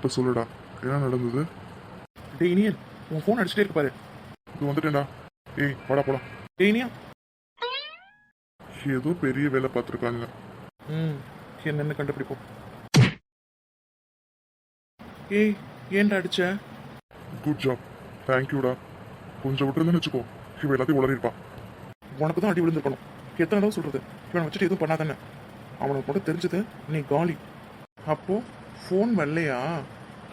இப்போ சொல்லுடா. என்ன நடந்தது? டேனியன் உன் ஃபோன் அடிச்சுட்டே இருக்கு பாரு. இது வந்துட்டேன்டா. ஏய் வாடா போலாம். டேனியா ஏதோ பெரிய வேலை பார்த்துருக்காங்க ம் என்னன்னு கண்டுபிடிப்போம். ஏய் ஏன்டா அடிச்ச? குட் ஜாப் தேங்க்யூடா கொஞ்சம் விட்டுருந்தேன்னு வச்சுக்கோ. இவன் எல்லாத்தையும் உளறிருப்பான் உனக்கு தான் அடி விழுந்திருக்கணும். எத்தனை தடவை சொல்றது? இவனை வச்சுட்டு எதுவும் பண்ணாதானே அவனுக்கு மட்டும் தெரிஞ்சது நீ காலி. அப்போ ஃபோன் வரலையா?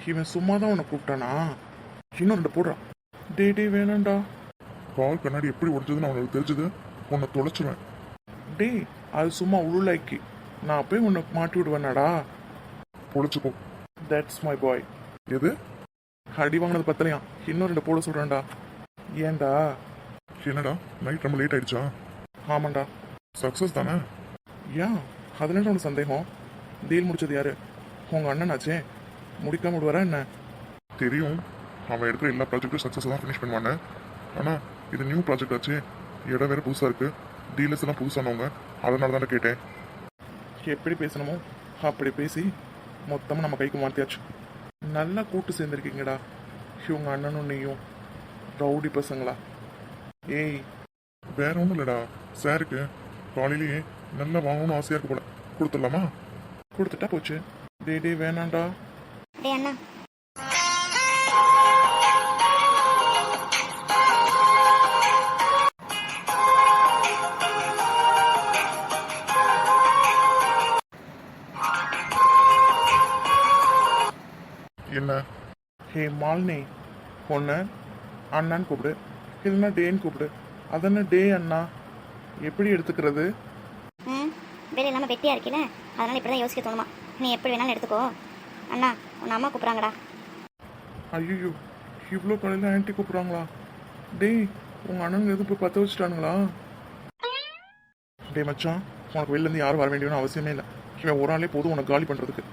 இவன் சும்மா தான் உன்னை கூப்பிட்டானா? இன்னும் ரெண்டு போடுறான் டே டே வேணாம்டா. கால் கண்ணாடி எப்படி உடைச்சதுன்னு அவனுக்கு தெரிஞ்சது. உன்னை தொலைச்சிருவேன். டேய் அது சும்மா உருளாக்கி. நான் போய் உன்னை மாட்டி விடுவேனாடா. பொழைச்சிக்கோ தட்ஸ் மை பாய் எது? அடி வாங்கினது பத்தலையா? இன்னும் ரெண்டு போட சொல்கிறேன்டா ஏன்டா? என்னடா? நைட் ரொம்ப லேட் ஆயிடுச்சா? ஆமாண்டா. சக்ஸஸ் தானே? ஏன் அதுல என்ன உனக்கு சந்தேகம். டீல் முடிச்சது யாரு? உங்க அண்ணனாச்சே முடிக்காம விடுவாரா என்ன? தெரியும். அவன் எடுக்கிற எல்லா ப்ராஜெக்ட்டும் சக்ஸஸ் தான் ஃபினிஷ் பண்ணுவானே. ஆனால் இது நியூ ப்ராஜெக்ட் ஆச்சு. இடம் வேறு புதுசாக இருக்குது டீலர்ஸ் எல்லாம் புதுசானவங்க அதனால தான் கேட்டேன். எப்படி பேசணுமோ அப்படி பேசி மொத்தமாக நம்ம கைக்கு மாற்றியாச்சு நல்லா கூட்டு சேர்ந்துருக்கீங்கடா. இவங்க அண்ணனும் நீயும். ரவுடி பசங்களா. ஏய். வேற ஒன்றும் இல்லைடா. சாருக்கு காலையிலேயே நல்லா வாங்கணும்னு ஆசையாக இருக்கு போல. கொடுத்துடலாமா? கொடுத்துட்டா போச்சு. டே டே வேணாம்டா. டே அண்ணா. என்ன? ஹே மாலினி. ஒன்று அண்ணான்னு கூப்பிடு. இல்லைன்னா டேன்னு கூப்பிடு. அதென்ன டே அண்ணா? எப்படி எடுத்துக்கிறது? ம் வேலை இல்லாமல் வெட்டியாக இருக்கல? அதனால் இப்படி தான் யோசிக்க தோணுமா? நீ எப்படி வேணாலும் எடுத்துக்கோ. அண்ணா உன் அம்மா கூப்பிட்றாங்கடா. ஐயோ இவ்வளோ காலையில் ஆன்ட்டி கூப்பிட்றாங்களா? டேய் உங்கள் அண்ணனுங்க எதுவும் போய் பற்ற வச்சுட்டானுங்களா? டேய் மச்சான் உனக்கு வெளிலேருந்து யாரும் வர வேண்டியன்னு அவசியமே இல்லை. இவன் ஒரு ஆளே போதும் உனக்கு காலி பண்ணுறதுக்கு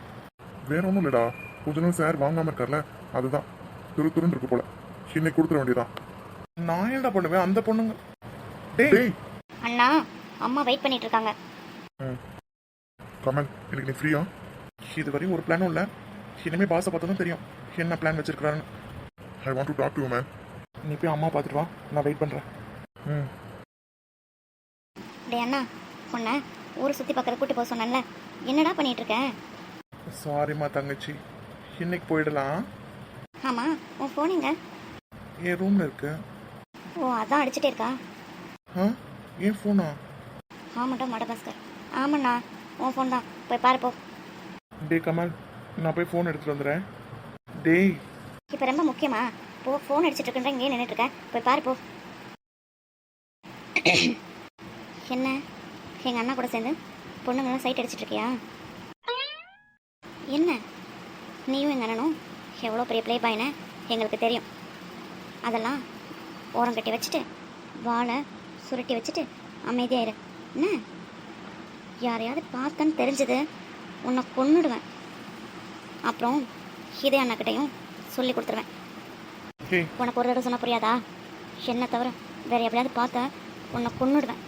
வேற ஒன்றும் இல்லைடா. கொஞ்ச நாள் சார் வாங்காமல் இருக்கார்ல அதுதான். துரு துருன்னு இருக்கு போல. இன்னைக்கு கொடுத்துட வேண்டியதான் நான் என்னடா பண்ணுவேன்? அந்த பொண்ணுங்க. டேய். டேய். அண்ணா அம்மா வெயிட் பண்ணிட்டு இருக்காங்க. ம். கமல் இன்னைக்கு நீ ஃப்ரீயா இது வரையும் ஒரு பிளானும் இல்லை. இனிமேல் பாஸை பார்த்தா தான் தெரியும். என்ன plan வச்சிருக்கிறான்னு I want to talk to man நீ போய் அம்மா பார்த்துட்டு வா. நான் வெயிட் பண்ணுறேன் ம். டே அண்ணா உன்னை ஊர் சுற்றி பார்க்குற கூட்டி போக சொன்னேன்ல. என்னடா பண்ணிட்டு இருக்க சாரிம்மா தங்கச்சி. இன்னைக்கு போயிடலாம். ஆமாம் உன் ஃபோன் எங்க? என் ரூமில் இருக்கு. ஓ அதான் அடிச்சிட்டே இருக்கா? ஆ? ஏன் ஃபோனா ஆமாட்டா மட பாஸ்கர். ஆமாண்ணா உன் ஃபோன் தான். போய் பாரு போ. டே கமல் நான் போய் ஃபோன் எடுத்துட்டு வந்துடுறேன் டேய். இப்போ ரொம்ப முக்கியமா? போ ஃபோன் அடிச்சிட்டு இருக்கேன் இங்கே நின்றுட்டு இருக்கேன் போய் பாரு போ. என்ன? எங்கள் அண்ணா கூட சேர்ந்து பொண்ணுங்களாம் சைட் அடிச்சிட்டு இருக்கியா? என்ன? நீயும் எங்கள் அண்ணனும்? எவ்வளோ பெரிய ப்ளே பாயின்னு எங்களுக்கு தெரியும். அதெல்லாம் ஓரம் கட்டி வச்சுட்டு வாழை சுருட்டி வச்சுட்டு அமைதியாயிரு. என்ன? யாரையாவது பார்த்தேன்னு தெரிஞ்சது. உன்னை கொன்னுடுவேன். அப்புறம் இதே அண்ணக்கிட்டையும் சொல்லி கொடுத்துருவேன். உனக்கு ஒரு தடவை சொன்னால் புரியாதா? என்ன தவிர வேற எப்படியாவது பார்த்த உன்னை கொன்னுடுவேன்.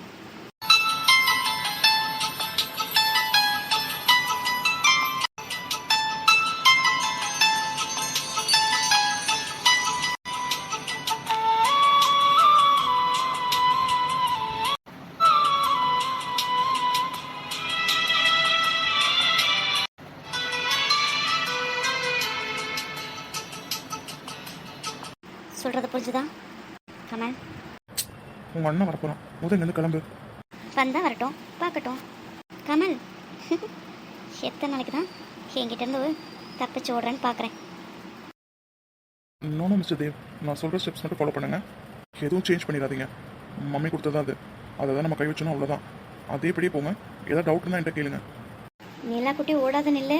சொல்றது புரிஞ்சுதா? கமல் உங்கள் அண்ணன் வரப்போகிறான் முதல்ல இருந்து கிளம்பு. வந்தா வரட்டும். பார்க்கட்டும். கமல் எத்தனை நாளைக்கு தான்? என்கிட்ட இருந்து தப்பிச்சு ஓடுறேன்னு பார்க்குறேன். இன்னொன்று மிஸ்டர் தேவ். நான் சொல்கிற ஸ்டெப்ஸ் மட்டும் ஃபாலோ பண்ணுங்க. எதுவும் சேஞ்ச் பண்ணிடாதீங்க. மம்மி கொடுத்ததா அது? அதை தான் நம்ம கை வச்சோம் அவ்வளோதான் அதேபடியே போங்க. ஏதாவது டவுட்னா என்கிட்ட கேளுங்க. நிலா குட்டி ஓடாத நில்லு.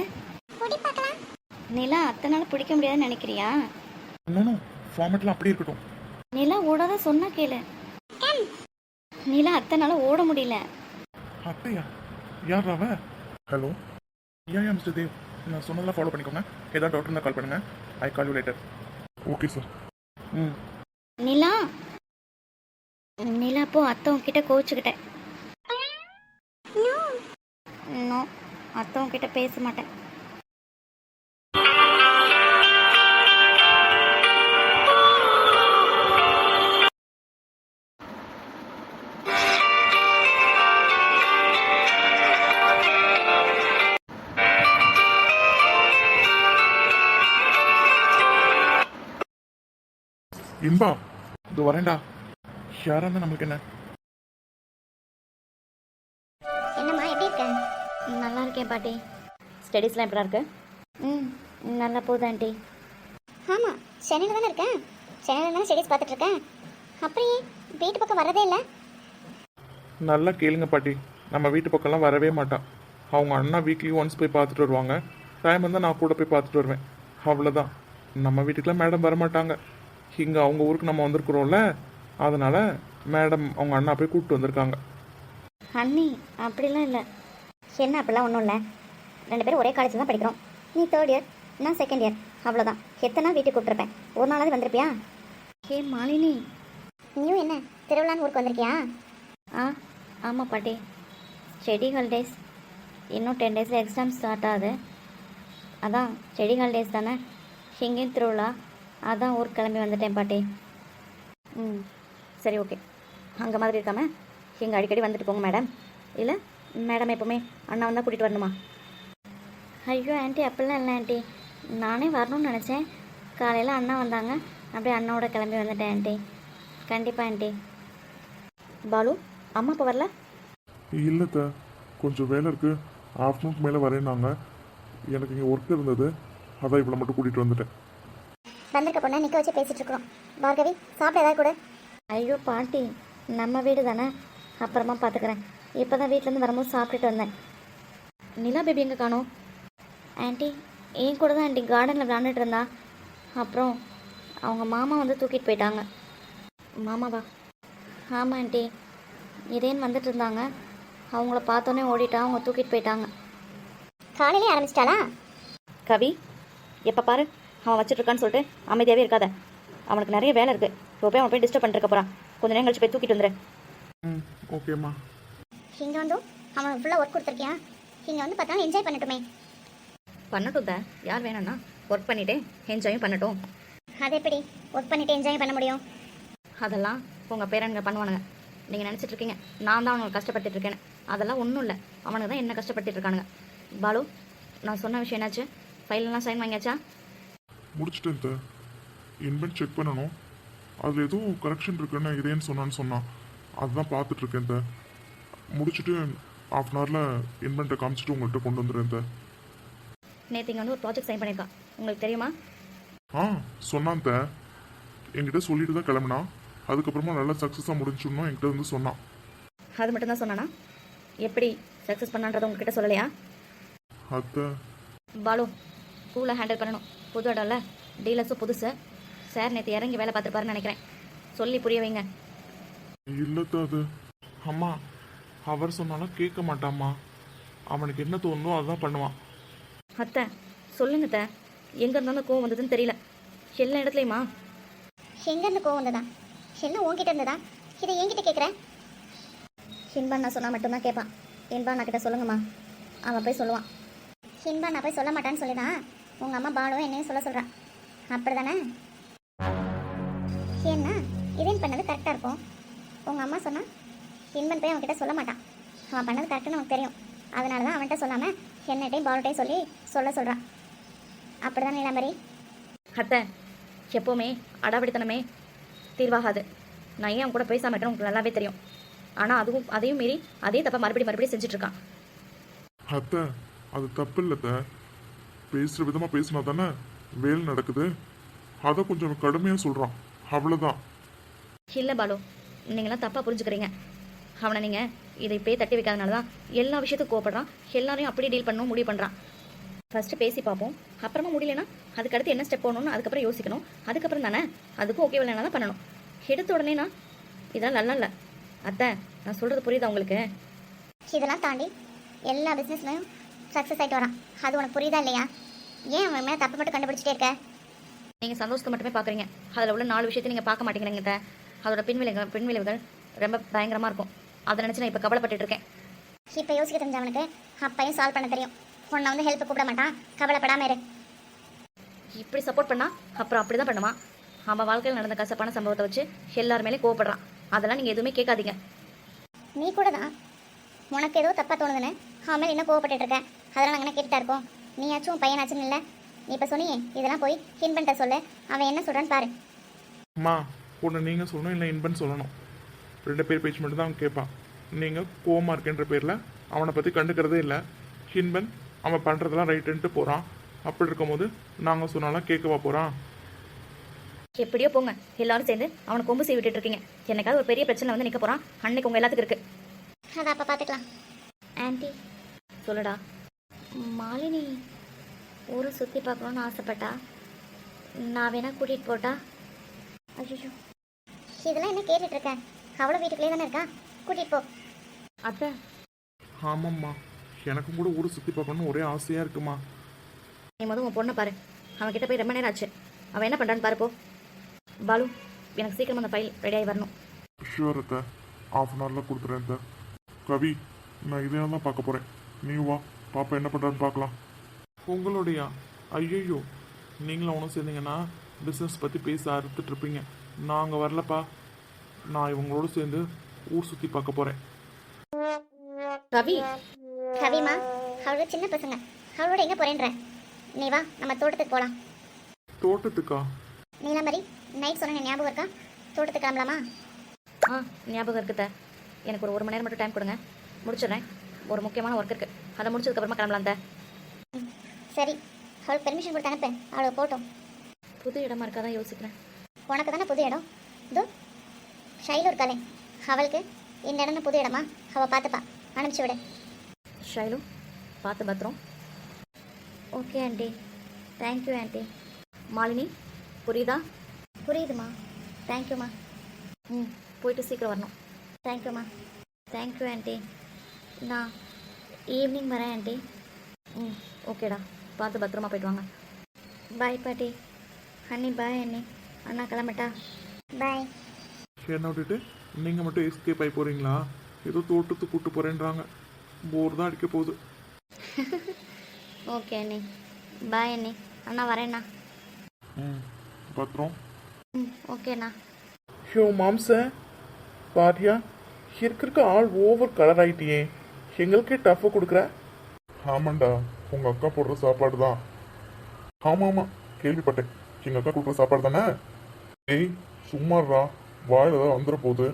நிலா அத்தனை நாள் பிடிக்க முடியாதுன்னு நினைக்கிறியா? இன்னொன்னும் ஃபார்மேட்லாம் அப்படியே இருக்கட்டும். நிலா ஓடாத சொன்னா கேளு. நிலா அத்தனை நாள் ஓட முடியல. அப்படியா யார் அவ? Hello yeah yeah mister Dev. நான் சொன்னதெல்லாம் ஃபாலோ பண்ணிக்கோங்க. ஏதாவது டவுட் இருந்தால் கால் பண்ணுங்க. I call you later okay sir ம். நிலா? நிலா போ அத்தை உன்கிட்ட கோச்சுக்கிட்டேன் நோ மற்றவங்க கிட்ட பேச மாட்டேன். யாரா இருந்தா நம்மளுக்கு என்ன? என்னம்மா எப்படி இருக்க? நல்லா இருக்கேன் பாட்டி. ஸ்டடீஸ்லாம் எப்படி இருக்கு? ம் நல்லா போகுது ஆண்டி. ஆமாம் சென்னையில் தானே இருக்கேன் சென்னையில் தானே ஸ்டடீஸ் பார்த்துட்டு இருக்கேன் அப்புறம் ஏன் வீட்டு பக்கம் வரதே இல்லை? நல்லா கேளுங்க பாட்டி. நம்ம வீட்டு பக்கம்லாம் வரவே மாட்டான். அவங்க அண்ணா வீக்லி ஒன்ஸ் போய் பார்த்துட்டு வருவாங்க. டைம் இருந்தால் நான் கூட போய் பார்த்துட்டு வருவேன். அவ்வளோதான் நம்ம வீட்டுக்குலாம் மேடம் வர மாட்டாங்க இங்கே அவங்க ஊருக்கு நம்ம வந்திருக்கிறோம்ல? அதனால மேடம் அவங்க அண்ணா போய் கூப்பிட்டு வந்திருக்காங்க. அண்ணி அப்படிலாம் இல்லை. என்ன அப்படிலாம் ஒன்றும் இல்லை. ரெண்டு பேரும் ஒரே காலேஜில் தான் படிக்கிறோம். நீ தேர்ட் இயர் நான் செகண்ட் இயர் அவ்வளோதான் எத்தனை நாள் வீட்டுக்கு கூப்பிட்டுருப்பேன்? ஒரு நாளாவது வந்திருப்பியா? ஹே மாலினி. நீயும் என்ன? திருவிழான்னு ஊருக்கு வந்திருக்கியா? ஆ ஆமாம் பாட்டி. ஸ்டடி ஹாலிடேஸ் இன்னும் டென் டேஸில் எக்ஸாம் ஸ்டார்ட் ஆகுது. அதான் ஸ்டடி ஹாலிடேஸ் தானே. இங்கேயும் திருவிழா. அதான் ஊருக்கு கிளம்பி வந்துட்டேன் பாட்டி. ம். சரி ஓகே அங்கே மாதிரி இருக்காம இங்கே அடிக்கடி வந்துட்டு போங்க மேடம் இல்லை மேடம் எப்போவுமே அண்ணா வந்தால் கூட்டிகிட்டு வரணுமா? ஐயோ ஆண்டி அப்படிலாம் இல்லை ஆண்டி நானே வரணும்னு நினச்சேன். காலையில் அண்ணா வந்தாங்க. அப்படியே அண்ணாவோட கிளம்பி வந்துட்டேன் ஆண்டி கண்டிப்பாக ஆண்டி பாலு அம்மா அப்பா வரல? இல்லைத்த கொஞ்சம் வேலை இருக்கு. ஆஃப்டர்நூன் மேலே வரேன்னாங்க எனக்கு இங்கே ஒர்க் இருந்தது. அதான் இவ்வளோ மட்டும் கூட்டிகிட்டு வந்துட்டேன். வந்திருக்க பொண்ணை நிற்க வச்சு பேசிகிட்டு இருக்கிறோம். பார்கவி சாப்பிட ஏதாவது கூட. ஐயோ பாட்டி நம்ம வீடு தானே? அப்புறமா பார்த்துக்கிறேன். இப்போ தான் வீட்டிலேருந்து வரும்போது சாப்பிட்டுட்டு வந்தேன். நிலா பேபி எங்கே காணோம்? ஆண்டி என் கூட தான் ஆண்டி கார்டனில் விளாண்டுட்டு இருந்தா. அப்புறம் அவங்க மாமா வந்து தூக்கிட்டு போயிட்டாங்க. மாமாவா ஆமாம் ஆண்டி. இதேன்னு வந்துட்டு இருந்தாங்க. அவங்கள பார்த்தோன்னே ஓடிட்டா அவங்க தூக்கிட்டு போயிட்டாங்க. காலையிலே ஆரம்பிச்சிட்டாளா? கவி எப்போ பாரு? அவன் வச்சுட்டு இருக்கான்னு சொல்லிட்டு அமைதியாகவே இருக்காத. அவனுக்கு நிறைய வேலை இருக்குது இப்போ போய் அவன் போய் டிஸ்டர்ப் பண்ணிட்டு இருக்க போகிறான் கொஞ்ச நேரம் கழிச்சு போய் தூக்கிட்டு வந்துரு. ம் ஓகேம்மா இங்கே வந்தும் அவன் ஃபுல்லாக ஒர்க் கொடுத்துருக்கியா? இங்கே வந்து பார்த்தாலும் என்ஜாய் பண்ணட்டுமே. பண்ணட்டும் தான் யார் வேணாம்னா ஒர்க் பண்ணிட்டே என்ஜாயும் பண்ணட்டும். அது எப்படி? ஒர்க் பண்ணிட்டு என்ஜாய் பண்ண முடியும். அதெல்லாம் உங்கள் பேரனுங்க பண்ணுவானுங்க. நீங்கள் நினச்சிட்டு இருக்கீங்க. நான் தான் அவனுக்கு கஷ்டப்பட்டுட்டு இருக்கேன்னு. அதெல்லாம் ஒன்றும் இல்லை. அவனுக்கு தான் என்ன கஷ்டப்பட்டுட்டு இருக்கானுங்க. பாலு நான் சொன்ன விஷயம் என்னாச்சு? ஃபைலெல்லாம் சைன் வாங்கியாச்சா? முடிச்சிட்டேன் இன்வென்ட் செக் பண்ணணும். அதில் எதுவும் கரெக்ஷன் இருக்குன்னு இதேன்னு சொன்னான்னு சொன்னான். அதுதான் பார்த்துட்டு இருக்கேன் த முடிச்சுட்டு ஆஃப் அன் ஹவரில் இன்வெண்ட்டை காமிச்சிட்டு உங்கள்கிட்ட கொண்டு வந்துடுறேன் த நேற்று இங்கே வந்து ஒரு ப்ராஜெக்ட் சைன் பண்ணியிருக்கான். உங்களுக்கு தெரியுமா? ஆ சொன்னான் த என்கிட்ட சொல்லிட்டு தான் கிளம்புனா. அதுக்கப்புறமா நல்லா சக்ஸஸாக முடிஞ்சுடணும் என்கிட்ட வந்து சொன்னான். அது மட்டும்தான் சொன்னானா? எப்படி சக்ஸஸ் பண்ணான்றதை உங்ககிட்ட சொல்லலையா? அத்தை. பாலு ஸ்கூலை ஹேண்டில் பண்ணணும். புது இடம்ல டீலர்ஸும் புதுசு? சார் நேற்று இறங்கி வேலை பார்த்துருப்பாருன்னு நினைக்கிறேன். சொல்லி புரிய வைங்க. இல்லைத்த அது. அம்மா அவர் சொன்னாலும் கேட்க மாட்டாம்மா. அவனுக்கு என்ன தோணுதோ அதுதான் பண்ணுவான். அத்தை சொல்லுங்க அத்தை. எங்கே இருந்தாலும் கோவம் வந்ததுன்னு தெரியல. எல்லா இடத்துலையுமா? எங்கேருந்து கோவம் வந்ததா? என்ன உன்கிட்ட இருந்ததா? இதை என்கிட்ட கேட்குற? இன்பா நான் சொன்னால் மட்டும்தான் கேட்பான். இன்பா நான் கிட்ட சொல்லுங்கம்மா. அவன் போய் சொல்லுவான். இன்பா நான் போய் சொல்ல மாட்டான்னு சொல்லிதான் உங்கள் அம்மா பாலும் என்னையும் சொல்ல சொல்கிறான் அப்படி தானே ஏன்னா இதேன் பண்ணது கரெக்டாக இருக்கும். உங்கள் அம்மா சொன்னால் இன்பன் போய் அவன்கிட்ட சொல்ல மாட்டான். அவன் பண்ணது கரெக்டுன்னு அவனுக்கு தெரியும். அதனால தான் அவன்கிட்ட சொல்லாமல் என்னட்டையும் பாலுட்டையும் சொல்லி சொல்ல சொல்கிறான் அப்படி தானே இளம்பரி அத்தை எப்போவுமே அடாவடித்தனமே தீர்வாகாது. நான் ஏன் அவன் கூட பேசாம இருக்கேன்னு உங்களுக்கு நல்லாவே தெரியும். ஆனால் அதுவும் அதையும் மீறி அதே தப்பை மறுபடியும் மறுபடியும் செஞ்சுட்டு இருக்கான் அத்தை அது தப்பு இல்லைத்த பேசுகிற விதமாக பேசினா தானே வேலை நடக்குது. அதை கொஞ்சம் கடுமையாக சொல்கிறான் அவ்வளோதான் இல்லை பாலு நீங்களாம் தப்பாக புரிஞ்சுக்கிறீங்க. அவனை நீங்கள் இதை இப்பயே தட்டி வைக்காதனால தான் எல்லா விஷயத்துக்கும் கோவப்படுறான். எல்லாரையும் அப்படியே டீல் பண்ணணும் முடிவு பண்ணுறான் ஃபஸ்ட்டு பேசி பார்ப்போம். அப்புறமா முடியலனா அதுக்கடுத்து என்ன ஸ்டெப் போகணும்னு அதுக்கப்புறம் யோசிக்கணும். அதுக்கப்புறம் தானே அதுக்கும் ஓகே இல்லைனா தான் பண்ணணும். எடுத்த உடனேனா இதெல்லாம் நல்லா இல்லை. அத்தை நான் சொல்கிறது புரியுதா உங்களுக்கு? இதெல்லாம் தாண்டி எல்லா பிஸ்னஸ்லையும் சக்ஸஸ் ஆகிட்டு வரான். அது உனக்கு புரியுதா இல்லையா? ஏன் அவன் மேலே தப்பு மட்டும் கண்டுபிடிச்சிட்டே இருக்க? நீங்கள் சந்தோஷத்தை மட்டுமே பார்க்குறீங்க அதில் உள்ள நாலு விஷயத்தை நீங்கள் பார்க்க மாட்டேங்கிறீங்க. அதோட பின்விளைவுகள் பின்விளைவுகள் ரொம்ப பயங்கரமாக இருக்கும். அதை நினச்சி நான் இப்போ கவலைப்பட்டுட்டு இருக்கேன். இப்போ யோசிக்க தெரிஞ்சவனுக்கு அப்பையும் சால்வ் பண்ண தெரியும். உன்னை வந்து ஹெல்ப் கூப்பிட மாட்டான். கவலைப்படாம இரு. இப்படி சப்போர்ட் பண்ணா அப்புறம் அப்படி தான் பண்ணுவான். அவன் வாழ்க்கையில் நடந்த கசப்பான சம்பவத்தை வச்சு எல்லார் மேலேயும் கோவப்படுறான். அதெல்லாம் நீங்கள் எதுவுமே கேட்காதீங்க. நீ கூட தான் உனக்கு ஏதோ தப்பாக தோணுதுன்னு அவன் மேலே இன்னும் கோவப்பட்டுட்டு இருக்க. அதெல்லாம் நாங்கள் என்ன கேட்டுட்டா இருக்கோம்? நீயாச்சும் உன் பையனாச்சும் இல்லை? நீ இப்போ சொன்னியே இதெல்லாம் போய் ஹின்பன்ட்ட சொல்லு. அவன் என்ன சொல்கிறான்னு பாரு. அம்மா ஒன்று நீங்கள் சொல்லணும் இல்லை இன்பன் சொல்லணும். ரெண்டு பேர் பேச்சு மட்டும் தான் அவன் கேட்பான். நீங்கள் கோமா இருக்கேன்ற பேரில் அவனை பற்றி கண்டுக்கிறதே இல்லை. ஹின்பன் அவன் பண்ணுறதெல்லாம் ரைட்டுன்ட்டு போகிறான் அப்படி இருக்கும்போது நாங்கள் சொன்னாலும் கேட்கவா போகிறான் எப்படியோ போங்க. எல்லாரும் சேர்ந்து அவனை கொம்பு செய்ய விட்டுட்டு இருக்கீங்க. என்னைக்காவது ஒரு பெரிய பிரச்சனை வந்து நிற்க போகிறான் அன்னைக்கு உங்கள் எல்லாத்துக்கும் இருக்கு. அதை அப்போ பார்த்துக்கலாம். ஆன்ட்டி சொல்லுடா. மாலினி. ஊரை சுற்றி பார்க்கணுன்னு ஆசைப்பட்டா? நான் வேணா கூட்டிகிட்டு போட்டா? ஐயோ இதெல்லாம் என்ன கேட்டுட்டு இருக்கேன் அவளும் வீட்டுக்குள்ளே தானே இருக்கா? கூட்டிகிட்டு போ. அத்தை. ஆமாம்மா. எனக்கும் கூட ஊரை சுற்றி பார்க்கணும்னு ஒரே ஆசையாக இருக்குமா? நீ முதல் உன் பொண்ணை பாரு. அவன் கிட்ட போய் ரொம்ப நேரம் ஆச்சு. அவன் என்ன பண்ணுறான்னு பாரு போ. பாலு எனக்கு சீக்கிரம் அந்த ஃபைல் ரெடியாகி வரணும். ஷியோர் அத்தை. ஆஃப் அன் ஹவரில் கொடுத்துறேன் அத்தை. கவி நான் இதே தான் பார்க்க போகிறேன் நீ வா. பாப்பா என்ன பண்ணுறான்னு பார்க்கலாம். உங்களுடையா ஐயோ நீங்களும் அவனும் சேர்ந்தீங்கன்னா பிஸ்னஸ் பற்றி பேச அறுத்துட்டு இருப்பீங்க. நான் அங்கே வரலப்பா. நான் இவங்களோட சேர்ந்து ஊர் சுற்றி பார்க்க போகிறேன் ரவி கவிமா அவளோட சின்ன பசங்க. அவளோட எங்கே போறேன்ற? நீ வா நம்ம தோட்டத்துக்கு போகலாம் தோட்டத்துக்கா? நீலாம்பரி நைட் சொன்ன ஞாபகம் இருக்கா? தோட்டத்துக்கு கிளம்பலாமா? ஆ ஞாபகம் இருக்குத. எனக்கு ஒரு ஒரு மணி நேரம் மட்டும் டைம் கொடுங்க. முடிச்சிடுறேன். ஒரு முக்கியமான ஒர்க் இருக்குது அதை முடிச்சதுக்கப்புறமா கிளம்பலாம் தே சரி அவளுக்கு பெர்மிஷன் கொடுத்து அனுப்பு. அவளுக்கு போட்டோம். புது இடமா இருக்காதான் யோசிக்கிறேன். உனக்கு தானே புது இடம்? இதோ ஷைலு இருக்காளே. அவளுக்கு? இந்த இடம் புது இடமா? அவள் பார்த்துப்பா. அனுப்பிச்சி விடு. ஷைலு பார்த்து பத்திரம். Okay aunty. Thank you aunty. Malini புரியுதா? புரியுதுமா. தேங்க்யூம்மா ம். போயிட்டு சீக்கிரம் வரணும். தேங்க்யூம்மா தேங்க்யூ ஆண்டி. நான் ஈவினிங் வரேன் ஆண்டி. ம் ஓகேடா. பார்த்து பத்திரமா போயிட்டு வாங்க. பாய் பாட்டி. அண்ணி பாய் அண்ணி. அண்ணா கிளம்பட்டா? பாய். என்ன விட்டுட்டு? நீங்கள் மட்டும் எஸ்கேப் ஆகி போகிறீங்களா ஏதோ தோட்டத்துக்கு கூட்டு போகிறேன்றாங்க போர் தான் அடிக்க போகுது. ஓகே அண்ணி. பாய் அண்ணி. அண்ணா வரேண்ணா ம் பத்திரம். ம் ஓகேண்ணா யோ மாம்ச. பாரியா இருக்க ஆள் ஓவர் கலர் ஆயிட்டியே. எங்களுக்கே டஃப் கொடுக்குற. ஆமாண்டா. உங்கள் அக்கா போடுற சாப்பாடு தான். ஆமாம் ஆமாம் கேள்விப்பட்டேன். எங்கள் அக்கா கொடுக்குற சாப்பாடு தானே? ஏய் சும்மாடுறா வாயில் ஏதாவது வந்துட போகுது.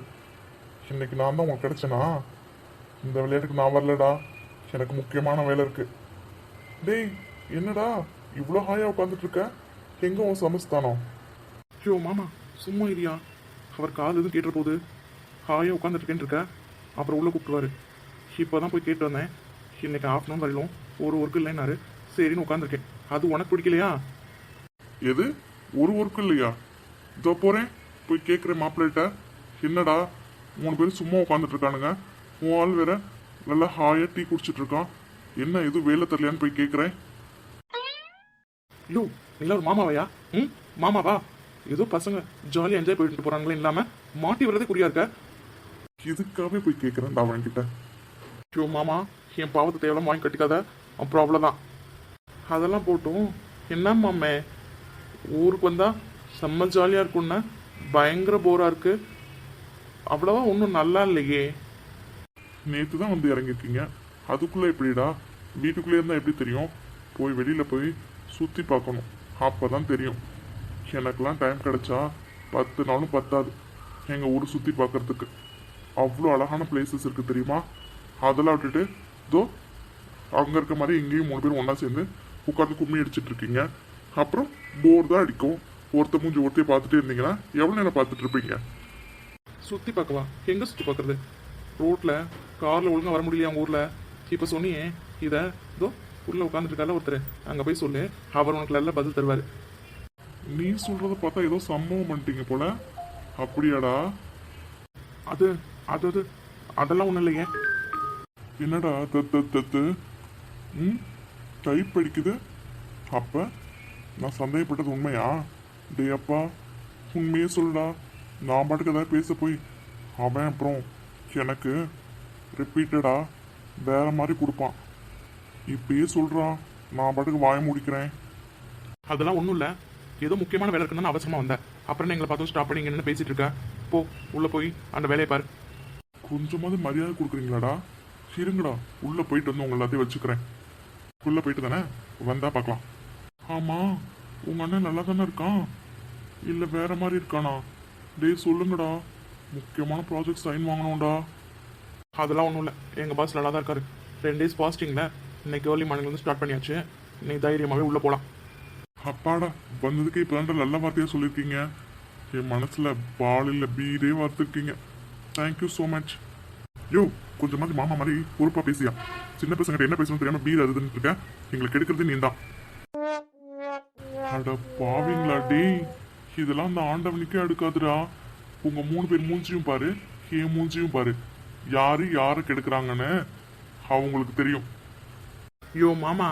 இன்னைக்கு நான் தான் உனக்கு கிடைச்சேனா? இந்த விளையாட்டுக்கு நான் வரலடா. எனக்கு முக்கியமான வேலை இருக்கு. டேய் என்னடா? இவ்வளோ ஹாயாக உட்காந்துட்டு இருக்க? எங்கே உன் சமஸ்தானம்? ஐயோ மாமா சும்மா இரியா அவர் கால் எதுவும் கேட்டுற போகுது ஹாயாக இருக்கேன் இருக்க. அப்புறம் உள்ளே கூப்பிட்டுவாரு இப்போ தான் போய் கேட்டு வந்தேன். இன்னைக்கு ஆஃப் அன் வரலும் ஒரு ஒர்க் இல்லைன்னாரு. சரின்னு உட்காந்துருக்கேன் அது உனக்கு பிடிக்கலையா? எது? ஒரு ஒர்க்கு இல்லையா? இதோ போகிறேன் போய் கேட்குறேன் மாப்பிள்ளைகிட்ட. என்னடா? மூணு பேரும் சும்மா உட்காந்துட்டு இருக்கானுங்க உன் ஆள் வேற நல்லா ஹாயாக டீ குடிச்சிட்டு இருக்கான் என்ன இது வேலை தரலையான்னு போய் கேட்குறேன் யோ நீங்களா ஒரு மாமாவையா? ம்? மாமாவா? ஏதோ பசங்க ஜாலியாக என்ஜாய் பண்ணிட்டு போகிறாங்களே இல்லாமல் மாட்டி வரதே குறியா இருக்க? இதுக்காகவே போய் கேட்குறேன்டா அவன்கிட்ட. யோ மாமா என் பாவத்தை தேவையில்லாம வாங்கி கட்டிக்காத. அப்புறம் அவ்வளோதான் அதெல்லாம் போட்டும். என்ன மாமே? ஊருக்கு வந்தால் செம்ம ஜாலியாக இருக்கும்னா பயங்கர போராக இருக்கு. அவ்வளோவா ஒன்றும் நல்லா இல்லையே. நேற்று தான் வந்து இறங்கியிருக்கீங்க. அதுக்குள்ளே எப்படிடா? வீட்டுக்குள்ளே இருந்தால் எப்படி தெரியும்? போய் வெளியில் போய் சுற்றி பார்க்கணும். அப்போ தான் தெரியும். எனக்கெல்லாம் டைம் கிடைச்சா பத்து நாளும் பத்தாது. எங்கள் ஊர் சுற்றி பார்க்கறதுக்கு. அவ்வளோ அழகான பிளேசஸ் இருக்குது தெரியுமா? அதெல்லாம் விட்டுட்டு இதோ அங்கே இருக்க மாதிரி இங்கேயும் மூணு பேரும் ஒன்றா சேர்ந்து உட்காந்து கும்மி அடிச்சுட்டு இருக்கீங்க. அப்புறம் போர் தான் அடிக்கும். ஒருத்த மூஞ்சி ஒருத்தையும் பார்த்துட்டே இருந்தீங்கன்னா எவ்வளோ நேரம் பார்த்துட்டு இருப்பீங்க? சுற்றி பார்க்கவா? எங்கே சுற்றி பார்க்குறது? ரோட்டில் காரில் ஒழுங்காக வர முடியலையா அவங்க ஊரில்? இப்போ சொன்னியே இதை இதோ உள்ளே உட்காந்துருக்கால ஒருத்தர். அங்கே போய் சொல்லு அவர் உனக்கு நல்ல பதில் தருவார். நீ சொல்கிறத பார்த்தா ஏதோ சம்பவம் பண்ணிட்டீங்க போல. அப்படியாடா. அது அது அது அதெல்லாம் ஒன்றும் இல்லைங்க என்னடா தத்து தத்து ம்? டைப் அடிக்குது அப்ப நான் சந்தேகப்பட்டது உண்மையா? டேய் அப்பா உண்மையே சொல்லுடா. நான் பாட்டுக்கு ஏதாவது பேச போய் அவன் அப்புறம் எனக்கு ரிப்பீட்டடா வேற மாதிரி கொடுப்பான். இப்பயே சொல்றா நான் பாட்டுக்கு வாய முடிக்கிறேன். அதெல்லாம் ஒன்றும் இல்லை. ஏதோ முக்கியமான வேலை இருக்குன்னு அவசரமா வந்தேன். அப்புறம் எங்களை பார்த்து ஸ்டாப் பண்ணி என்ன பேசிட்டு இருக்க? போ உள்ள போய் அந்த வேலையை பாரு. கொஞ்சமாவது மரியாதை கொடுக்குறீங்களாடா? இருங்கடா உள்ள போயிட்டு வந்து உங்க எல்லாத்தையும் வச்சுக்கிறேன். உள்ள போயிட்டு தானே? வந்தா பார்க்கலாம். ஆமா உங்க அண்ணன் நல்லா தானே இருக்கான்? இல்ல வேற மாதிரி இருக்கானா? டேய் சொல்லுங்கடா. முக்கியமான ப்ராஜெக்ட் சைன் வாங்கணும்டா. அதெல்லாம் ஒன்றும் இல்லை. எங்கள் பாஸ் நல்லா தான் இருக்காரு. ரெண்டு டேஸ் ஃபாஸ்டிங்கில் இன்னைக்கு ஏர்லி மார்னிங் வந்து ஸ்டார்ட் பண்ணியாச்சு. இன்னைக்கு தைரியமாகவே உள்ளே போகலாம் அப்பாடா வந்ததுக்கு இப்போ நல்ல வார்த்தையாக சொல்லியிருக்கீங்க. என் மனசில் பால் இல்ல பீரே வார்த்துருக்கீங்க தேங்க்யூ ஸோ மச் யோ கொஞ்சமாவது மாமா மாதிரி பொறுப்பா பேசியா. சின்ன பசங்க என்ன பேசணும் தெரியாம பீர் அதுன்னு இருக்க எங்களுக்கு எடுக்கிறது நீ தான். அட பாவிங்களா டேய். இதெல்லாம் அந்த ஆண்டவனுக்கே எடுக்காதுடா உங்க மூணு பேர் மூஞ்சியும் பாரு என் மூஞ்சியும் பாரு. யாரு யாரை கெடுக்குறாங்கன்னு அவங்களுக்கு தெரியும். ஐயோ மாமா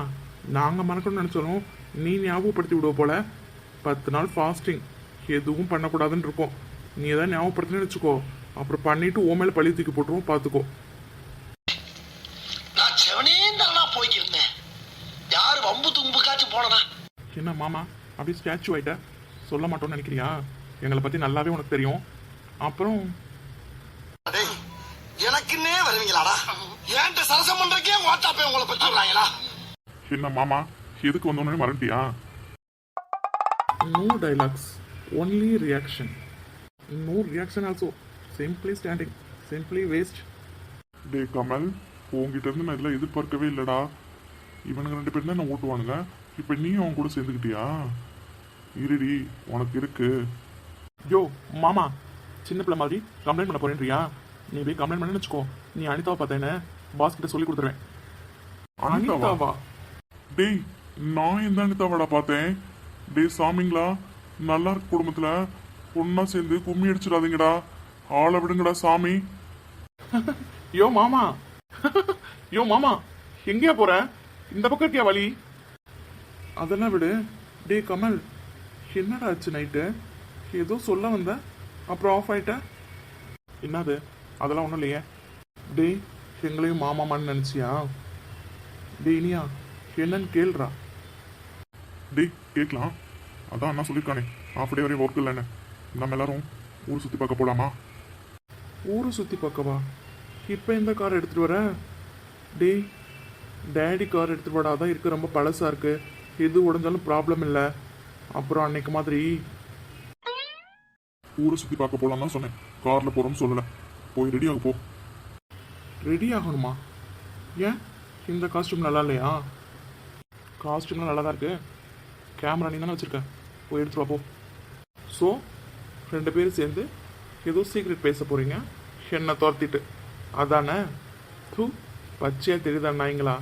நாங்கள் மறக்கணும்னு நினச்சாலும் நீ ஞாபகப்படுத்தி விடுவ போல. பத்து நாள் ஃபாஸ்டிங் எதுவும் பண்ணக்கூடாதுன்னு இருக்கோம். நீ எதாவது ஞாபகப்படுத்தினு வச்சுக்கோ. அப்புறம் பண்ணிட்டு ஓ மேலே பழி தூக்கி போட்டுருவோம் பார்த்துக்கோ நான் செவனேந்தரனா போய்க்கிருந்தேன். யார் வம்பு தும்புக்காச்சும் போனனா என்ன மாமா அப்படியே ஸ்டாச்சு ஆயிட்ட? சொல்ல மாட்டோம்னு நினைக்கிறியா? எங்களை பற்றி நல்லாவே உனக்கு தெரியும். அப்புறம் டேய் எனக்குன்னே வருவீங்களாடா? ஏன்ட்ட சரசம் பண்றக்கே வாட்ஸ்அப்பே உங்களை பத்தி சொல்றாங்களா? என்ன மாமா எதுக்கு வந்தோடனே மறந்துட்டியா? No dialogues only reaction no reaction also simply standing simply waste டே கமல் உங்ககிட்ட இருந்து நான் இதெல்லாம் எதிர்பார்க்கவே இல்லடா. இவனுங்க ரெண்டு பேரும் தான் நான் ஓட்டுவானுங்க. இப்போ நீ அவன் கூட சேர்ந்துக்கிட்டியா இருடி உனக்கு இருக்கு. யோ மாமா சின்ன பிள்ளை மாதிரி கம்ப்ளைண்ட் பண்ண போறேன்றியா? நீ போய் கம்ப்ளைண்ட் பண்ணு வச்சுக்கோ. நீ அனிதாவை பார்த்தேன்னு பாஸ் கிட்ட சொல்லி கொடுத்துருவேன். அனிதாவா? டேய் நான் எந்த அனிதாவாடா பார்த்தேன்? டேய் சாமிங்களா நல்லா இருக்கு குடும்பத்துல. ஒண்ணா சேர்ந்து கும்மி அடிச்சிடாதீங்கடா. ஆளை விடுங்கடா சாமி. யோ மாமா. யோ மாமா. எங்கேயா போற? இந்த பக்கம் இருக்கியா வழி அதெல்லாம் விடு. டேய் கமல். என்னடா ஆச்சு நைட்டு? ஏதோ சொல்ல வந்த. அப்புறம் ஆஃப் ஆயிட்ட. என்னது? அதெல்லாம் ஒன்றும் இல்லையே. டேய் எங்களையும் மாமாமான்னு நினச்சியா? டேய் இனியா என்னன்னு கேள்றா. டேய் கேட்கலாம் அதான் அண்ணா சொல்லியிருக்கானே ஆஃப் டே வரையும் ஒர்க் இல்லைன்னு. நம்ம எல்லாரும் ஊர் சுற்றி பார்க்க போலாமா? ஊரை சுற்றி பார்க்கவா இப்போ எந்த கார் எடுத்துகிட்டு வர? டேய் டேடி கார் எடுத்துகிட்டு வாடா. இருக்குது ரொம்ப பழசாக இருக்குது எது உடஞ்சாலும் ப்ராப்ளம் இல்லை. அப்புறம் அன்னைக்கு மாதிரி. ஊரை சுற்றி பார்க்க போலாம் தான் சொன்னேன். காரில் போகிறோம்னு சொல்லலை. போய் ரெடி ஆக போ. ரெடி ஆகணுமா? ஏன்? இந்த காஸ்ட்யூம் நல்லா இல்லையா? காஸ்ட்யூம்லாம் நல்லா தான் இருக்குது கேமரா நீ தானே வச்சுருக்க. போய் எடுத்துகிட்டு வா போ. ஸோ ரெண்டு பேரும் சேர்ந்து ஏதோ சீக்ரெட் பேச போகிறீங்க என்னை துரத்திட்டு. அதானே? தூ பச்சையா தெரியுதா நாய்ங்களா?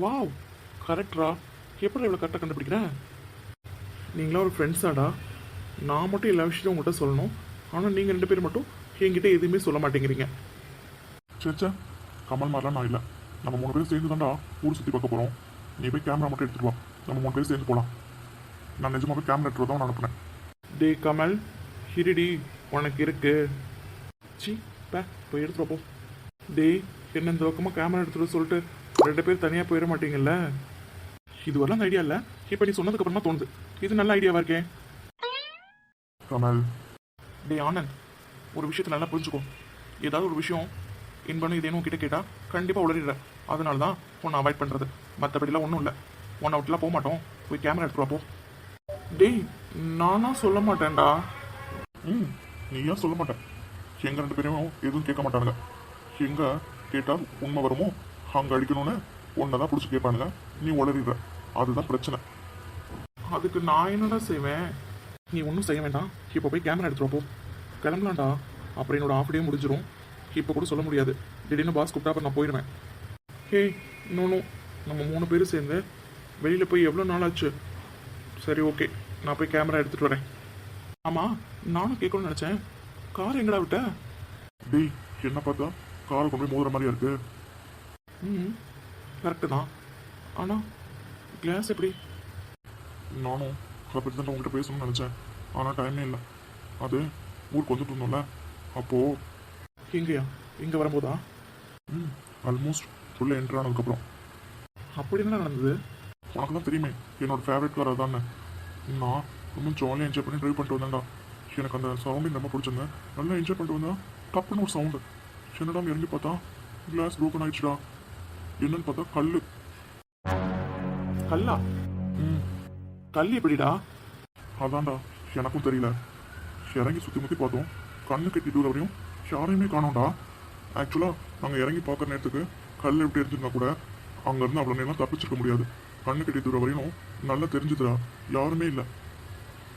வாவ் கரெக்ட்ரா எப்படி இவ்வளோ கரெக்டாக கண்டுபிடிக்கிறேன் நீங்களாம் ஒரு ஃப்ரெண்ட்ஸாடா நான் மட்டும் எல்லா விஷயத்தையும் உங்கள்கிட்ட சொல்லணும். ஆனால் நீங்கள் ரெண்டு பேரும் மட்டும் என்கிட்ட எதுவுமே சொல்ல மாட்டேங்கிறீங்க. சேச்சா கமல் மாதிரிலாம் நான் இல்லை. நம்ம மூணு பேரும் சேர்ந்து தான்டா ஊர் சுற்றி பார்க்க போகிறோம் நீ போய் கேமரா மட்டும் எடுத்துட்டு வா. நம்ம மூணு பேரும் சேர்ந்து போகலாம் நான் நிஜமாவே கேமரா எடுத்துட்டு தான் நான் அனுப்புனேன். டே கமல் ஹிரிடி உனக்கு இருக்கு. சி பே போய் எடுத்துட்டு வா போ. டேய் என்ன இந்த பக்கமாக கேமரா எடுத்துட்டு வர சொல்லிட்டு ரெண்டு பேர் தனியாக போயிட மாட்டீங்கல்ல? இது வரலாம் ஐடியா இல்லை. இப்போ நீ சொன்னதுக்கு அப்புறமா தோணுது. இது நல்ல ஐடியாவா இருக்கே. கமல். டேய் ஆனந்த் ஒரு விஷயத்தை நல்லா புரிஞ்சுக்கோ. ஏதாவது ஒரு விஷயம் இன்பனும் இதேனும் கிட்ட கேட்டால் கண்டிப்பாக உளறிடுற. அதனால தான் உன்னை அவாய்ட் பண்ணுறது மற்றபடிலாம் ஒன்றும் இல்லை. ஒன் அவுட்லாம் போக மாட்டோம். போய் கேமரா எடுத்துட்டு வா போ. டேய் நானா சொல்ல மாட்டேன்டா. ம். நீ ஏன் சொல்ல மாட்டேன். எங்கள் ரெண்டு பேரும் எதுவும் கேட்க மாட்டானுங்க. எங்கே கேட்டால் உண்மை வருமோ? அங்கே அடிக்கணும்னு உன்னை தான் பிடிச்சி கேட்பானுங்க. நீ உளறிடுற. அதுதான் பிரச்சனை. அதுக்கு நான் என்னடா செய்வேன்? நீ ஒன்றும் செய்ய வேண்டாம். இப்போ போய் கேமரா எடுத்துட்டு போ. கிளம்பலாண்டா அப்புறம் என்னோட ஆஃப் டே முடிஞ்சிடும் இப்போ கூட சொல்ல முடியாது. திடீர்னு பாஸ் கூப்பிட்டா அப்புறம் நான் போயிடுவேன் ஹே இன்னொன்னும் நம்ம மூணு பேரும் சேர்ந்து வெளியில் போய் எவ்வளோ நாள் ஆச்சு சரி ஓகே நான் போய் கேமரா எடுத்துகிட்டு வரேன். ஆமாம் நானும் கேட்கணும்னு நினச்சேன். கார் எங்கடா விட்ட? டேய் என்ன பார்த்தா? காரை கொண்டு போய் மோதுற மாதிரியா இருக்கு. ம் கரெக்டு தான். ஆனால் கிளாஸ் எப்படி? நானும் அதை பற்றி தான் உங்கள்கிட்ட பேசணும்னு நினச்சேன். ஆனால் டைமே இல்லை. அது ஊருக்கு வந்துட்டு இருந்தோம்ல. அப்போது எங்கேயா? இங்கே வரும்போதா? ம் ஆல்மோஸ்ட் உள்ளே என்ட்ரு ஆனதுக்கப்புறம். அப்படி என்ன நடந்தது? உனக்கு தான் தெரியுமே என்னோட ஃபேவரட் கார் அதானே. நான் ரொம்ப ஜாலியாக என்ஜாய் பண்ணி ட்ரைவ் பண்ணிட்டு வந்தேன்டா. எனக்கு அந்த சவுண்டு ரொம்ப பிடிச்சிருந்தேன். நல்லா என்ஜாய் பண்ணிட்டு வந்தா டப்புன்னு ஒரு சவுண்டு என்னடா இறங்கி பார்த்தா கிளாஸ் ப்ரோக்கன் ஆயிடுச்சுடா. என்னன்னு பார்த்தா கல் கல்லா? ம். கல் எப்படிடா? அதான்டா எனக்கும் தெரியல. இறங்கி சுற்றி முற்றி பார்த்தோம். கண்ணு கட்டி தூர வரையும் யாரையுமே காணோம்டா. ஆக்சுவலாக நாங்கள் இறங்கி பார்க்குற நேரத்துக்கு கல் எப்படி இருந்துருந்தா கூட அங்கேருந்து அவ்வளோ நேரம் தப்பிச்சிருக்க முடியாது. கண்ணு கட்டி தூர வரையும் நல்லா தெரிஞ்சுதுடா. யாருமே இல்லை.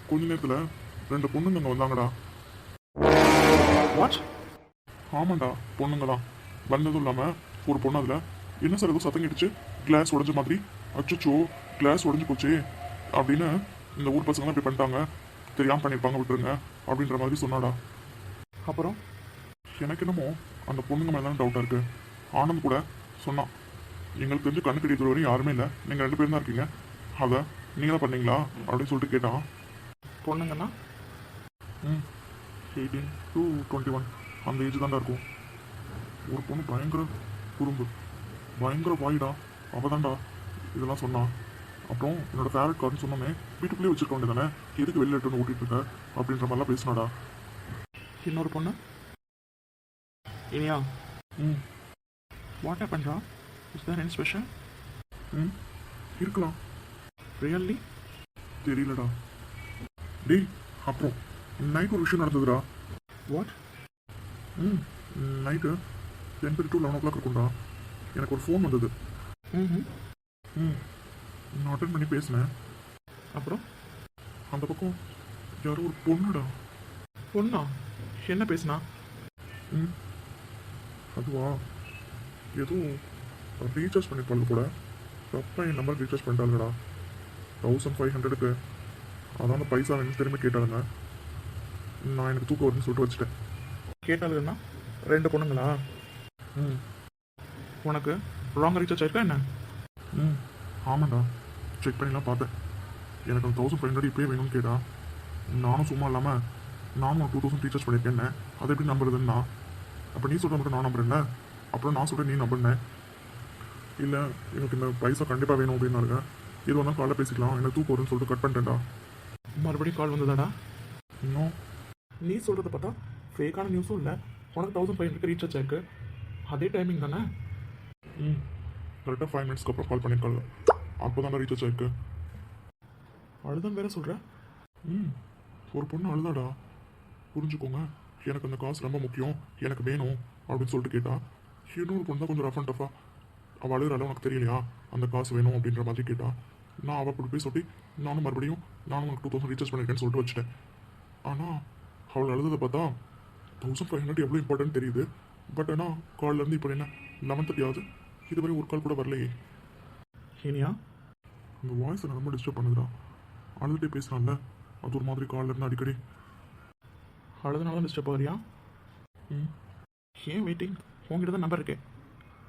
கொஞ்ச நேரத்தில் ரெண்டு பொண்ணுங்க இங்கே வந்தாங்கடா. வாட் ஆமாண்டா பொண்ணுங்க தான் வந்ததும் இல்லாமல் ஒரு பொண்ணு அதில். என்ன சார் ஏதோ சத்தம் கேட்டுச்சு கிளாஸ் உடஞ்ச மாதிரி. அச்சோ கிளாஸ் உடஞ்சி போச்சு. அப்படின்னு இந்த ஊர் பசங்களாம் இப்படி பண்ணிட்டாங்க. தெரியாமல் பண்ணியிருப்பாங்க விட்டுருங்க. அப்படின்ற மாதிரி சொன்னாடா. அப்புறம்? எனக்கு என்னமோ அந்த பொண்ணுங்க மேலே தான் டவுட்டாக இருக்குது ஆனந்த் கூட சொன்னான். எங்களுக்கு தெரிஞ்சு கண்ணு கட்டி வரையும் யாருமே இல்லை. நீங்கள் ரெண்டு பேரும் தான் இருக்கீங்க. அதை நீங்கள் தான் பண்ணீங்களா? அப்படின்னு சொல்லிட்டு கேட்டான். பொண்ணுங்கன்னா? ம். எயிட்டீன் டு டுவெண்ட்டி ஒன் அந்த ஏஜ் தான்டா இருக்கும். ஒரு பொண்ணு பயங்கர குறும்பு. பயங்கர வாயிடா. அவ தான்டா இதெல்லாம் சொன்னான் அப்புறம் என்னோட ஃபேவரட் கார்டுன்னு சொன்னோன்னே வீட்டுக்குள்ளேயே வச்சிருக்க வேண்டியதானே? எதுக்கு வெளில வந்து ஓட்டிட்டு இருக்க? அப்படின்ற மாதிரிலாம் பேசினாடா. இன்னொரு பொண்ணு? இனியா? ம். வாட் பண்ணுறா இஸ் தேர் எனி ஸ்பெஷல் ம். இருக்கலாம். ரியல்லி தெரியலடா. டேய் அப்புறம். நைட் ஒரு விஷயம் நடந்ததுடா. வாட் ம் night ten thirty to eleven o'clock இருக்கும்டா. எனக்கு ஒரு ஃபோன் வந்தது. ம் ம் நான் அட்டன் பண்ணி பேசினேன். அப்புறம் அந்த பக்கம் யாரோ ஒரு பொண்ணுடா. பொண்ணா? என்ன பேசுனா? ம் அதுவா? எதுவும் ரீசார்ஜ் பண்ணிருப்பாள் கூட தப்பாக என் நம்பர் ரீசார்ஜ் பண்ணிட்டாளுடா தௌசண்ட் ஃபைவ் ஹண்ட்ரடுக்கு அதான் பைசா வேணும்னு திரும்பி கேட்டாளுங்க. நான் எனக்கு தூக்கம் வருதுன்னு சொல்லிட்டு வச்சுட்டேன். கேட்டாளுன்னா ரெண்டு பொண்ணுங்களா? ம். உனக்கு ராங் ரீசார்ஜ் ஆயிருக்கா என்ன? ம். ஆமாண்டா. செக் பண்ணிலாம் பார்த்தேன். எனக்கு அந்த தௌசண்ட் ஃபைவ் ஹண்ட்ரட் இப்போயே வேணும்னு கேட்டா நானும் சும்மா இல்லாமல் நானும் டூ தௌசண்ட் ரீசார்ஜ் பண்ணியிருக்கேன் அது எப்படி நம்புறதுன்னா அப்போ நீ சொல்கிற மட்டும் நான் நம்புறேன்ல? அப்புறம் நான் சொல்கிறேன் நீ நம்புனேன் இல்லை எனக்கு இந்த பைசா கண்டிப்பாக வேணும் அப்படின்னாருங்க இது வேணால் காலைல பேசிக்கலாம். எனக்கு தூக்கம் வரும்னு சொல்லிட்டு கட் பண்ணிட்டேன்டா. மறுபடியும் கால் வந்ததாடா? இன்னும் நீ சொல்கிறத பார்த்தா ஃபேக்கான நியூஸும் இல்லை. உனக்கு தௌசண்ட் ஃபைவ் ஹண்ட்ரட் ரீசார்ஜ் ஆயிருக்கு. அதே டைமிங் தானே? ம். கரெக்டாக ஃபைவ் மினிட்ஸ்க்கு அப்புறம் கால் பண்ணியிருக்காங்க அப்போ தான் ரீசார்ஜ் ஆயிருக்கு. அழுதான் வேற சொல்கிற ம். ஒரு பொண்ணு அழுதாடா. புரிஞ்சுக்கோங்க. எனக்கு அந்த காசு ரொம்ப முக்கியம். எனக்கு வேணும் அப்படின்னு சொல்லிட்டு கேட்டா இன்னொரு பொண்ணு தான் கொஞ்சம் ரஃப் அண்ட் டஃபா அவள் அழுகிறாள் உனக்கு தெரியலையா? அந்த காசு வேணும் அப்படின்ற மாதிரி கேட்டா நான் அவள் அப்படி போய் சொல்லி நானும் மறுபடியும் நானும் உனக்கு டூ தௌசண்ட் ரீசார்ஜ் பண்ணியிருக்கேன்னு சொல்லிட்டு வச்சுட்டேன். ஆனால் அவள் அழுததை பார்த்தா தௌசண்ட் ஃபைவ் ஹண்ட்ரட் எவ்வளோ இம்பார்ட்டன்ட் தெரியுது. பட் ஆனால் கால்லேருந்து இப்போ என்ன லெவன் தேர்ட்டி ஆகுது. இதுவரை ஒரு கால் கூட வரலையே. இனியா அந்த வாய்ஸ் ரொம்ப டிஸ்டர்ப் பண்ணுதுடா. அழுதுகிட்டே பேசுகிறான்ல அது ஒரு மாதிரி கால்ல இருந்து அடிக்கடி. அழுதுனால தான் டிஸ்டர்ப் ஆகிறியா? ம். ஏன் வெயிட்டிங் உங்ககிட்ட தான் நம்பர் இருக்கே.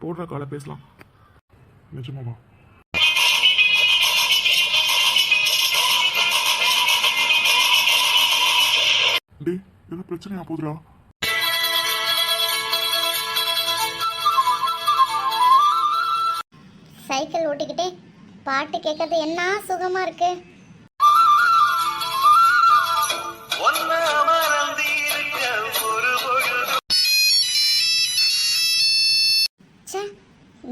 போடுற காலை பேசலாம். நிஜமாவா? ஏதோ பிரச்சனையா போகுதுடா சைக்கிள் ஓட்டிக்கிட்டே பாட்டு கேட்கறது என்ன சுகமா இருக்கு?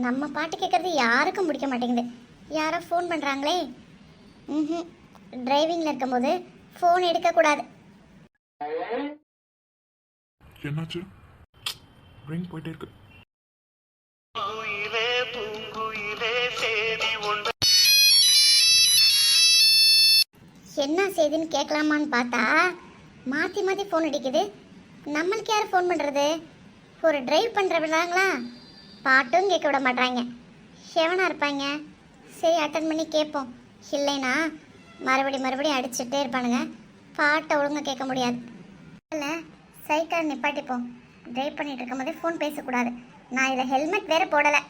நம்ம பாட்டு கேட்கறது யாருக்கும் பிடிக்க மாட்டேங்குது. யாரோ ஃபோன் பண்ணுறாங்களே ம் டிரைவிங்கில் இருக்கும்போது ஃபோன் எடுக்கக்கூடாது. என்னாச்சு? ரிங் போயிட்டே இருக்கு. என்ன செய்துன்னு கேட்கலாமான்னு பார்த்தா மாற்றி மாற்றி ஃபோன் அடிக்குது. நம்மளுக்கு யார் ஃபோன் பண்ணுறது ஒரு டிரைவ் பண்ணுறவங்களாங்களா பாட்டும் கேட்க விட மாட்டாங்க எவனா இருப்பாங்க? சரி அட்டன் பண்ணி கேட்போம். இல்லைனா மறுபடி மறுபடியும் அடிச்சுட்டே இருப்பானுங்க. பாட்டை ஒழுங்காக கேட்க முடியாது. இல்லை சைக்கிள் நிப்பாட்டிப்போம் டிரைவ் பண்ணிட்டு இருக்கும்போதே ஃபோன் பேசக்கூடாது. நான் இதில் ஹெல்மெட் வேற போடலை.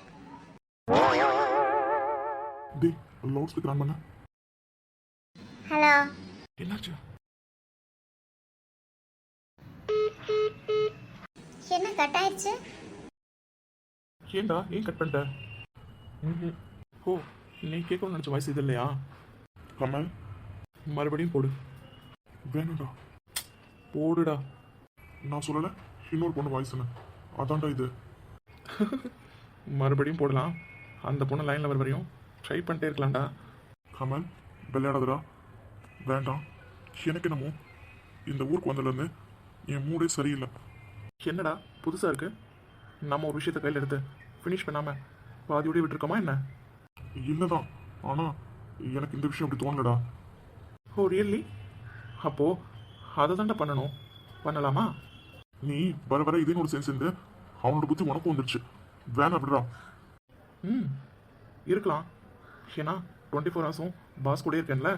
டேய் லவுட் ஸ்பீக்கர் ஆன் பண்ண. ஹலோ என்னாச்சு? என்ன கட் ஆயிடுச்சு? ஏன்டா ஏன் கட் பண்ணிட்ட? ம் ஓ நீ கேட்கணும்னு நினச்ச வாய்ஸ் இது இல்லையா? கமல் மறுபடியும் போடு. வேணுடா போடுடா. நான் சொல்லலை இன்னொரு பொண்ணு வாய்ஸ்னு அதான்டா இது. மறுபடியும் போடலாம். அந்த பொண்ணு லைனில் வர வரையும் ட்ரை பண்ணிட்டே இருக்கலாம்டா. கமல் விளையாடாதடா. வேண்டாம். எனக்கு என்னமோ இந்த ஊருக்கு வந்ததுலேருந்து என் மூடே சரியில்லை. என்னடா புதுசாக இருக்கு? நம்ம ஒரு விஷயத்தை கையில் எடுத்து ஃபினிஷ் பண்ணாமல் பாதியோடய விட்டுருக்கோமா என்ன? இல்லை தான் ஆனால் எனக்கு இந்த விஷயம் அப்படி தோணலடா. ஓ ரியல்லி அப்போது அதை தாண்டா பண்ணணும். பண்ணலாமா? நீ வர வர இதே ஒரு சென்ஸ் இருந்து அவனோட புத்தி உனக்கும் வந்துருச்சு. வேணாம் விடுறா. ம் இருக்கலாம். ஏன்னா டுவெண்ட்டி ஃபோர் ஹவர்ஸும் பாஸ் கூட இருக்கேன்ல.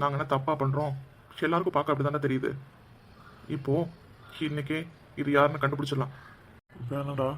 நாங்கள் என்ன தப்பாக பண்ணுறோம் எல்லாருக்கும் பார்க்க அப்படி தானே தெரியுது. இப்போது இன்னைக்கே இது யாருன்னு கண்டுபிடிச்சிடலாம். வேணாம்டா.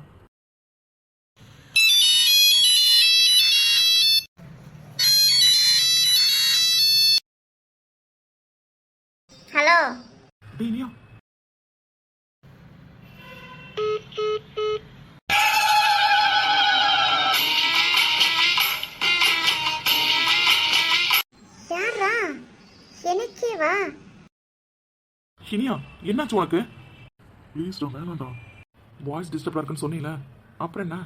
என்னாச்சு உனக்கு? ப்ளீஸ்டா வேணாம்டா. வாய்ஸ் டிஸ்டர்பாக இருக்குன்னு சொன்னீல. அப்புறம் என்ன?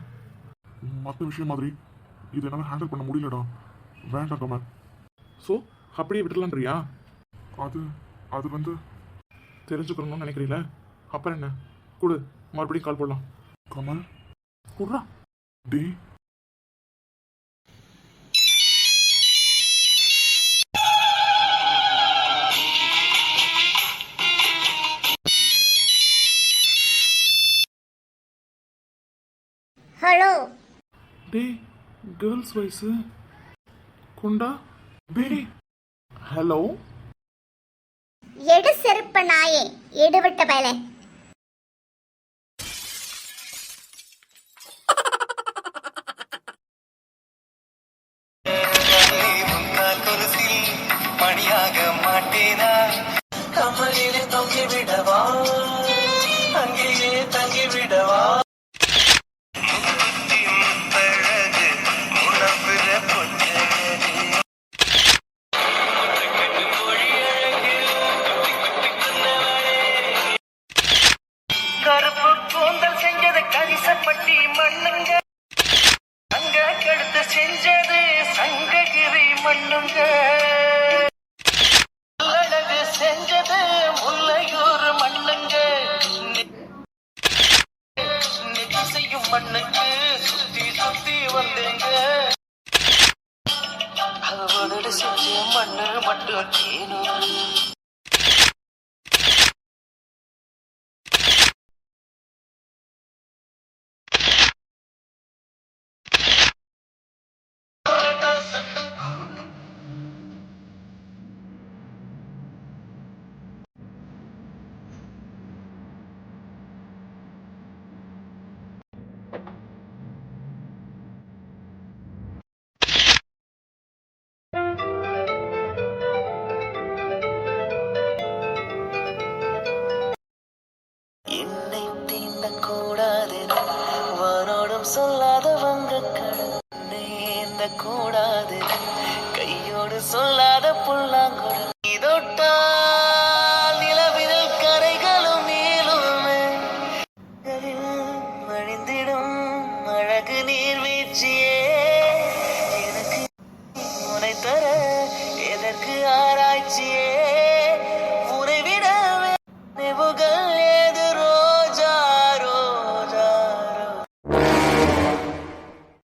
மற்ற விஷயம் மாதிரி இது என்னால் ஹேண்டில் பண்ண முடியலடா. வேண்டாம் கமல். ஸோ அப்படியே விட்டுலான்றியா அது அது வந்து தெரிஞ்சுக்கணும்னு நினைக்கிறீல? அப்புறம் என்ன? கொடு மறுபடியும் கால் போடலாம். கமல். குட்ரா டேய் ஹலோ டேய் கேர்ள்ஸ் வாய்ஸு கொண்டா? டேய். ஹலோ? எடு செருப்ப நாயே. எடுவிட்ட பயலே. மணியாக மாட்டேனா? கமலிலே தொங்கி